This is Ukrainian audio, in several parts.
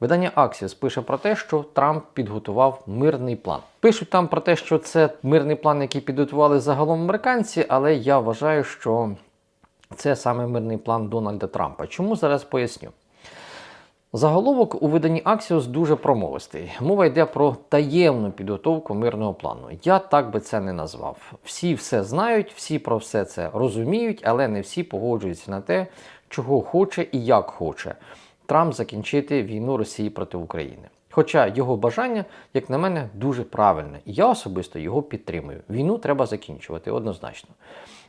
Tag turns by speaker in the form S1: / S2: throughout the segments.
S1: Видання Axios пише про те, що Трамп підготував мирний план. Пишуть там про те, що це мирний план, який підготували загалом американці, але я вважаю, що це саме мирний план Дональда Трампа. Чому зараз поясню? Заголовок у виданні Axios дуже промовистий. Мова йде про таємну підготовку мирного плану. Я так би це не назвав. Всі все знають, всі про все це розуміють, але не всі погоджуються на те, чого хоче і як хоче Трамп закінчити війну Росії проти України. Хоча його бажання, як на мене, дуже правильне, і я особисто його підтримую. Війну треба закінчувати однозначно.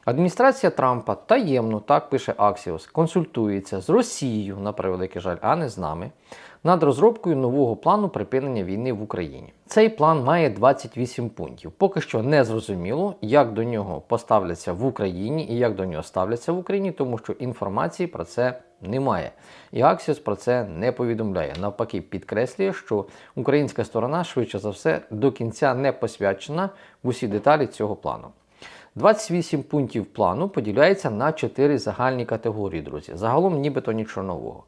S1: Адміністрація Трампа таємно, так пише Аксіос, консультується з Росією, на превеликий жаль, а не з нами, над розробкою нового плану припинення війни в Україні. Цей план має 28 пунктів. Поки що не зрозуміло, як до нього поставляться в Україні і як до нього ставляться в Україні, тому що інформації про це немає. І Аксіос про це не повідомляє. Навпаки, підкреслює, що українська сторона швидше за все до кінця не посвячена в усі деталі цього плану. 28 пунктів плану поділяється на 4 загальні категорії, друзі. Загалом нібито нічого нового.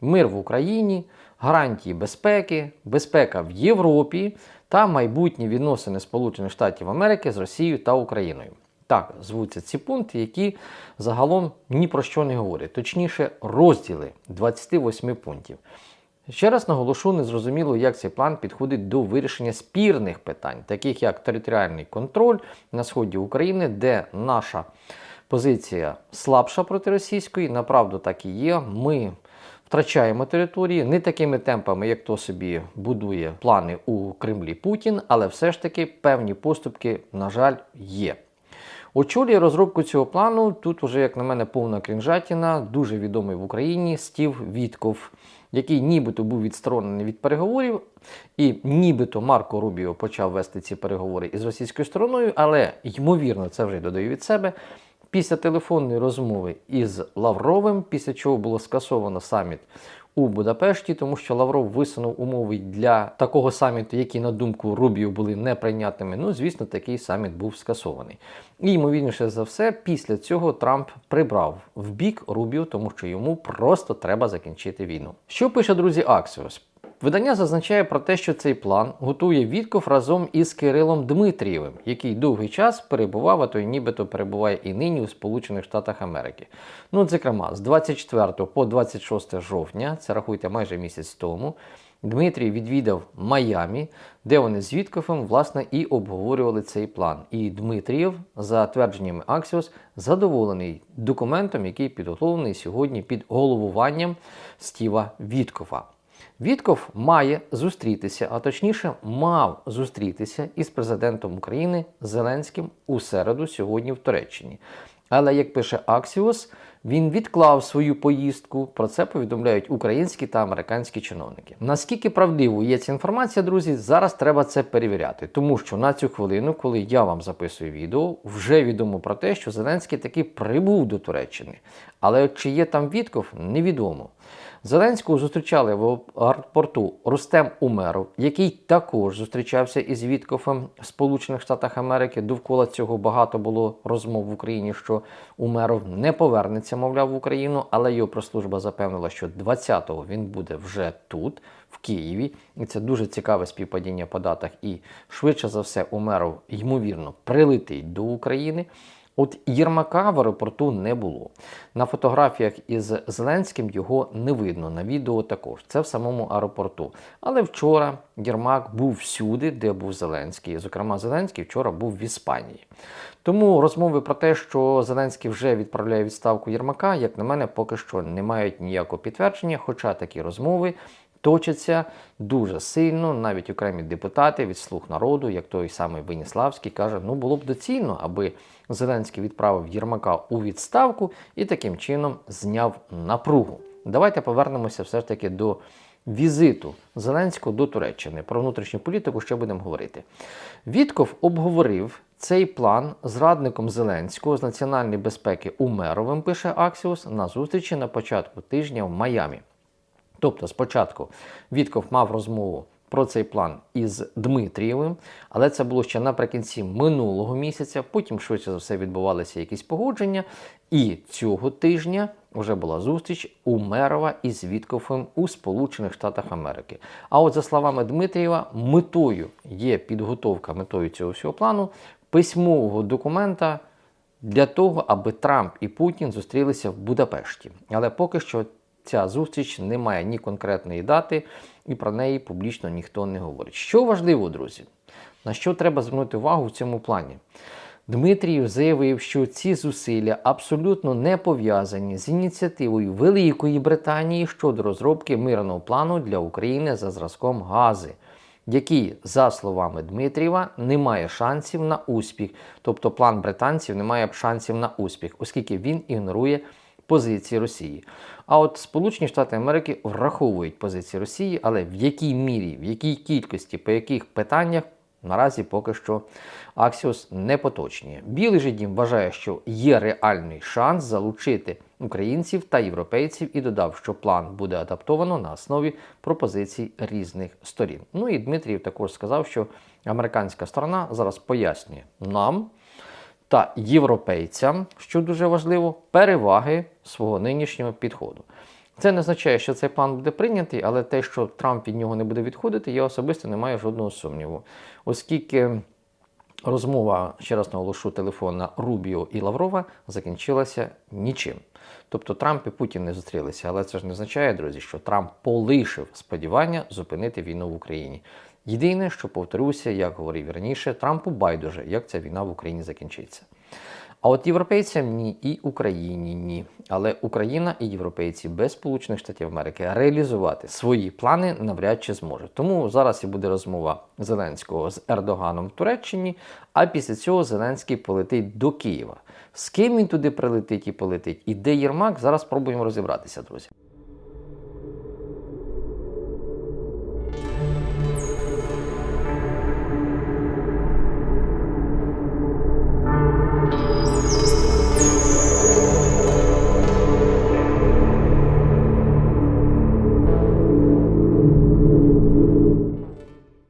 S1: Мир в Україні, гарантії безпеки, безпека в Європі та майбутні відносини Сполучених Штатів Америки з Росією та Україною. Так звуться ці пункти, які загалом ні про що не говорять, точніше, розділи 28 пунктів. Ще раз наголошу, незрозуміло, як цей план підходить до вирішення спірних питань, таких як територіальний контроль на сході України, де наша позиція слабша проти російської, направду так і є. Ми втрачаємо території не такими темпами, як то собі будує плани у Кремлі Путін, але все ж таки певні поступки, на жаль, є. Очолює розробку цього плану. Тут уже, як на мене, повна крінжатіна, дуже відомий в Україні Стів Вітков, який нібито був відсторонений від переговорів, і нібито Марко Рубіо почав вести ці переговори із російською стороною, але ймовірно, це вже додаю від себе. Після телефонної розмови із Лавровим, після чого було скасовано саміт у Будапешті, тому що Лавров висунув умови для такого саміту, які, на думку Рубію, були неприйнятними. Ну, звісно, такий саміт був скасований. І, ймовірніше за все, після цього Трамп прибрав в бік Рубію, тому що йому просто треба закінчити війну. Що пише друзі Аксіос? Видання зазначає про те, що цей план готує Вітков разом із Кирилом Дмитрієвим, який довгий час перебував, а то й нібито перебуває і нині у Сполучених Штатах Америки. Ну, зокрема, з 24 по 26 жовтня, це рахуйте майже місяць тому, Дмитрій відвідав Майамі, де вони з Вітковим, власне, і обговорювали цей план. І Дмитрієв, за твердженнями Аксіос, задоволений документом, який підготовлений сьогодні під головуванням Стіва Віткова. Вітков має зустрітися, а точніше, мав зустрітися із президентом України Зеленським у середу сьогодні в Туреччині. Але як пише Аксіос, він відклав свою поїздку. Про це повідомляють українські та американські чиновники. Наскільки правдивою є ця інформація, друзі, зараз треба це перевіряти, тому що на цю хвилину, коли я вам записую відео, вже відомо про те, що Зеленський таки прибув до Туреччини. Але чи є там Вітков, невідомо. Зеленського зустрічали в аеропорту Рустем Умеров, який також зустрічався із Вітковим в Сполучених Штатах Америки. Довкола цього багато було розмов в Україні, що Умеров не повернеться, мовляв, в Україну, але його прес-служба запевнила, що 20-го він буде вже тут, в Києві. І це дуже цікаве співпадіння по датах. І швидше за все, Умеров, ймовірно, прилетить до України. От Єрмака в аеропорту не було. На фотографіях із Зеленським його не видно, на відео також. Це в самому аеропорту. Але вчора Єрмак був всюди, де був Зеленський. Зокрема, Зеленський вчора був в Іспанії. Тому розмови про те, що Зеленський вже відправляє відставку Єрмака, як на мене, поки що не мають ніякого підтвердження, хоча такі розмови. Точаться дуже сильно, навіть окремі депутати від слуг народу, як той самий Веніславський, каже, ну було б доцільно, аби Зеленський відправив Єрмака у відставку і таким чином зняв напругу. Давайте повернемося все ж таки до візиту Зеленського до Туреччини. Про внутрішню політику ще будемо говорити. Вітков обговорив цей план з радником Зеленського з національної безпеки Умеровим, пише Аксіос, на зустрічі на початку тижня в Майамі. Тобто, спочатку Вітков мав розмову про цей план із Дмитрієвим, але це було ще наприкінці минулого місяця. Потім, швидше за все, відбувалися якісь погодження. І цього тижня вже була зустріч у Мерова із Віткофом у Сполучених Штатах Америки. А от за словами Дмитрієва, метою є підготовка метою цього всього плану письмового документа для того, аби Трамп і Путін зустрілися в Будапешті. Але поки що ця зустріч не має ні конкретної дати, і про неї публічно ніхто не говорить. Що важливо, друзі, на що треба звернути увагу в цьому плані? Дмитрієв заявив, що ці зусилля абсолютно не пов'язані з ініціативою Великої Британії щодо розробки мирного плану для України за зразком Гази, який, за словами Дмитрієва, не має шансів на успіх. Тобто план британців не має шансів на успіх, оскільки він ігнорує позиції Росії. А от Сполучені Штати Америки враховують позиції Росії, але в якій мірі, в якій кількості, по яких питаннях наразі поки що Аксіос не поточнює. Білий же дім вважає, що є реальний шанс залучити українців та європейців і додав, що план буде адаптовано на основі пропозицій різних сторін. Ну і Дмитрієв також сказав, що американська сторона зараз пояснює нам та європейцям, що дуже важливо, переваги свого нинішнього підходу. Це не означає, що цей план буде прийнятий, але те, що Трамп від нього не буде відходити, я особисто не маю жодного сумніву. Оскільки розмова, ще раз наголошу, телефона Рубіо і Лаврова закінчилася нічим. Тобто Трамп і Путін не зустрілися, але це ж не означає, друзі, що Трамп полишив сподівання зупинити війну в Україні. Єдине, що повторюся, як говорив раніше, Трампу байдуже, як ця війна в Україні закінчиться. А от європейцям ні, і Україні ні. Але Україна і європейці без Сполучених Штатів Америки реалізувати свої плани навряд чи зможуть. Тому зараз і буде розмова Зеленського з Ердоганом в Туреччині. А після цього Зеленський полетить до Києва. З ким він туди прилетить і полетить, і де Єрмак, зараз спробуємо розібратися, друзі.